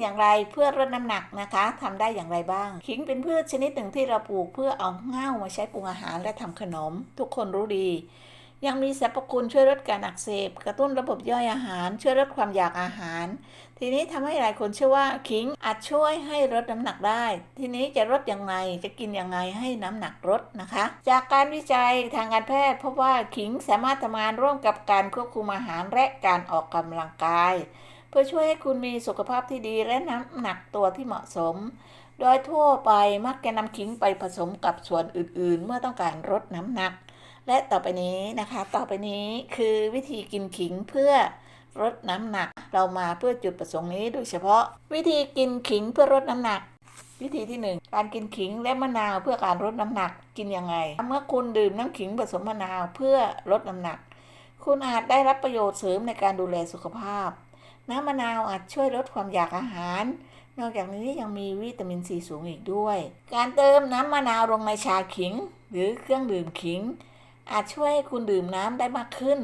อย่างไรเพื่อลดน้ำหนักนะคะทำได้อย่างไรบ้าง ขิงเป็นพืชชนิดหนึ่งที่เราปลูกเพื่อเอาเง่ามาใช้ปรุงอาหารและทำขนม ทุกคนรู้ดี ยังมีสรรพคุณช่วยลดการอักเสบ กระตุ้นระบบย่อยอาหาร ช่วยลดความอยากอาหาร ทีนี้ทำให้หลายคนเชื่อว่าขิงอาจช่วยให้ลดน้ำหนักได้ ทีนี้จะลดยังไงจะกินยังไงให้น้ำหนักลดนะคะ จากการวิจัยทางการแพทย์พบว่าขิงสามารถทำงานร่วมกับการควบคุมอาหารและการออกกำลังกาย เพื่อช่วยให้คุณมีสุขภาพที่ดีและน้ำหนักตัวที่เหมาะสม โดยทั่วไปมักจะนำขิงไปผสมกับส่วนอื่นๆ เมื่อต้องการลดน้ำหนัก และต่อไปนี้นะคะ ต่อไปนี้คือวิธีกินขิงเพื่อลดน้ำหนัก เรามาเพื่อจุดประสงค์นี้โดยเฉพาะ วิธีกินขิงเพื่อลดน้ำหนักวิธีที่หนึ่งการกินขิงและมะนาวเพื่อการลดน้ำหนักกินยังไง เมื่อคุณดื่มน้ำขิงผสมมะนาวเพื่อลดน้ำหนัก คุณอาจได้รับประโยชน์เสริมในการดูแลสุขภาพ น้ำมะนาวอาจช่วยลดความอยากอาหาร นอกจากนี้ยังมีวิตามินซีสูงอีกด้วย การเติมน้ำมะนาวลงในชาขิง หรือเครื่องดื่มขิง อาจช่วยให้คุณดื่มน้ำได้มากขึ้น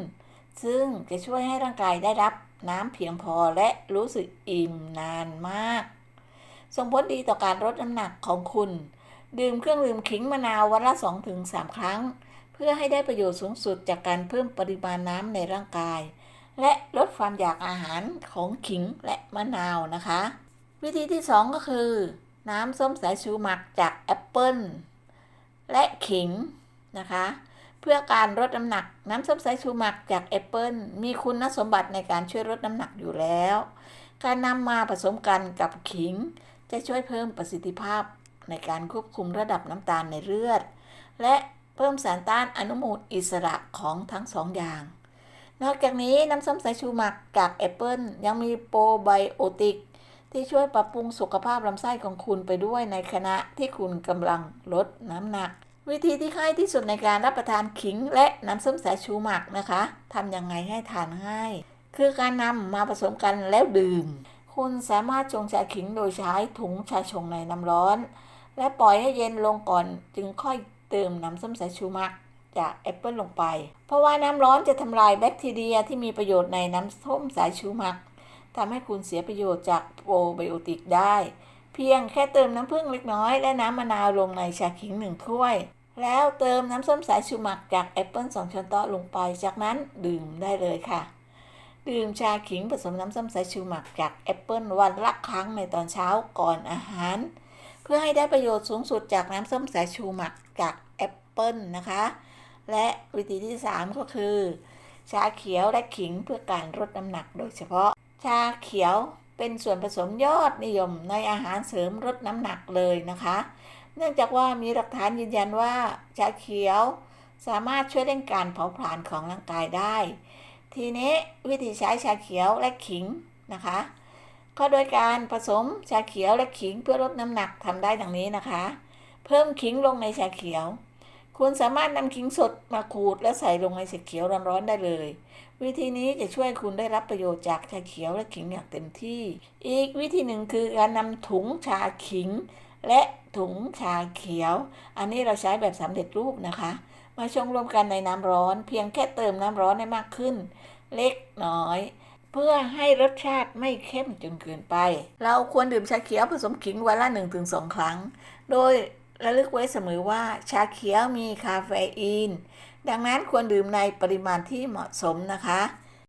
ซึ่งจะช่วยให้ร่างกายได้รับน้ำเพียงพอและรู้สึกอิ่มนานมาก ส่งผลดีต่อการลดน้ำหนักของคุณ ดื่มเครื่องดื่มขิงมะนาววันละ 2-3 ครั้ง เพื่อให้ได้ประโยชน์สูงสุดจากการเพิ่มปริมาณน้ำในร่างกาย และลดความอยากอาหารของขิงและมะนาวนะคะ วิธีที่ 2 ก็คือ น้ำส้มสายชูหมักจากแอปเปิลและขิงนะคะ เพื่อการลดน้ำหนักน้ำส้มสายชูหมักจากแอปเปิลมีคุณสมบัติในการช่วยลดน้ำหนักอยู่แล้ว การนำมาผสมกันกับขิง จะช่วยเพิ่มประสิทธิภาพในการควบคุมระดับน้ำตาลในเลือด และเพิ่มสารต้านอนุมูลอิสระของทั้งสองอย่าง นอกจากนี้น้ำส้มสายชูหมักจากแอปเปิลยังมีโปรไบโอติก ที่ช่วยปรับปรุงสุขภาพลำไส้ของคุณไปด้วยในขณะที่คุณกำลังลดน้ำหนัก วิธีที่ง่ายที่สุดในการรับประทานขิงและน้ำส้มสายชูหมักนะคะทำยังไงให้ทานง่าย คือการนำมาผสมกันแล้วดื่ม คุณสามารถชงชาขิงโดยใช้ถุงชาชงในน้ำร้อน และปล่อยให้เย็นลงก่อนจึงค่อยเติมน้ำส้มสายชูหมัก จากแอปเปิลลงไป เพราะว่าน้ำร้อนจะทำลายแบคทีเรียที่มีประโยชน์ในน้ำส้มสายชูหมักทำให้คุณเสียประโยชน์จากโปรไบโอติกได้ เพียงแค่เติมน้ำผึ้งเล็กน้อยและน้ำมะนาวลงในชาขิงหนึ่งถ้วย แล้วเติมน้ำส้มสายชูหมักจากแอปเปิล2ช้อนโต๊ะลงไป จากนั้นดื่มได้เลยค่ะ ดื่มชาขิงผสมน้ำส้มสายชูหมักจากแอปเปิลวันละครั้งในตอนเช้าก่อนอาหาร เพื่อให้ได้ประโยชน์สูงสุดจากน้ำส้มสายชูหมักจากแอปเปิลนะคะ และวิธีที่ 3 ก็คือ ชาเขียวและขิงเพื่อการลดน้ำหนักโดยเฉพาะ ชาเขียวเป็นส่วนผสมยอดนิยมในอาหารเสริมลดน้ำหนักเลยนะคะ เนื่องจากว่ามีหลักฐานยืนยันว่า ชาเขียวสามารถช่วยเร่งการเผาผลาญของร่างกายได้ ทีนี้วิธีใช้ชาเขียวและขิงนะคะ ก็โดยการผสมชาเขียวและขิงเพื่อลดน้ำหนักทำได้ดังนี้นะคะ เพิ่มขิงลงในชาเขียว คุณสามารถนำขิงสดมาขูดและใส่ลงในชาเขียวร้อนๆได้เลย วิธีนี้จะช่วยคุณได้รับประโยชน์จากชาเขียวและขิงอย่างเต็มที่ อีกวิธีหนึ่งคือการนำถุงชาขิง และถุงชาเขียว อันนี้เราใช้แบบสำเร็จรูปนะคะ มาชงรวมกันในน้ำร้อน เพียงแค่เติมน้ำร้อนให้มากขึ้น เล็กน้อยเพื่อให้รสชาติไม่เข้มจนเกินไป เราควรดื่มชาเขียวผสมขิงวันละ 1-2 ครั้ง โดย ระลึกไว้เสมอว่าชาเขียวมีคาเฟอีน ดังนั้นควรดื่มในปริมาณที่เหมาะสมนะคะ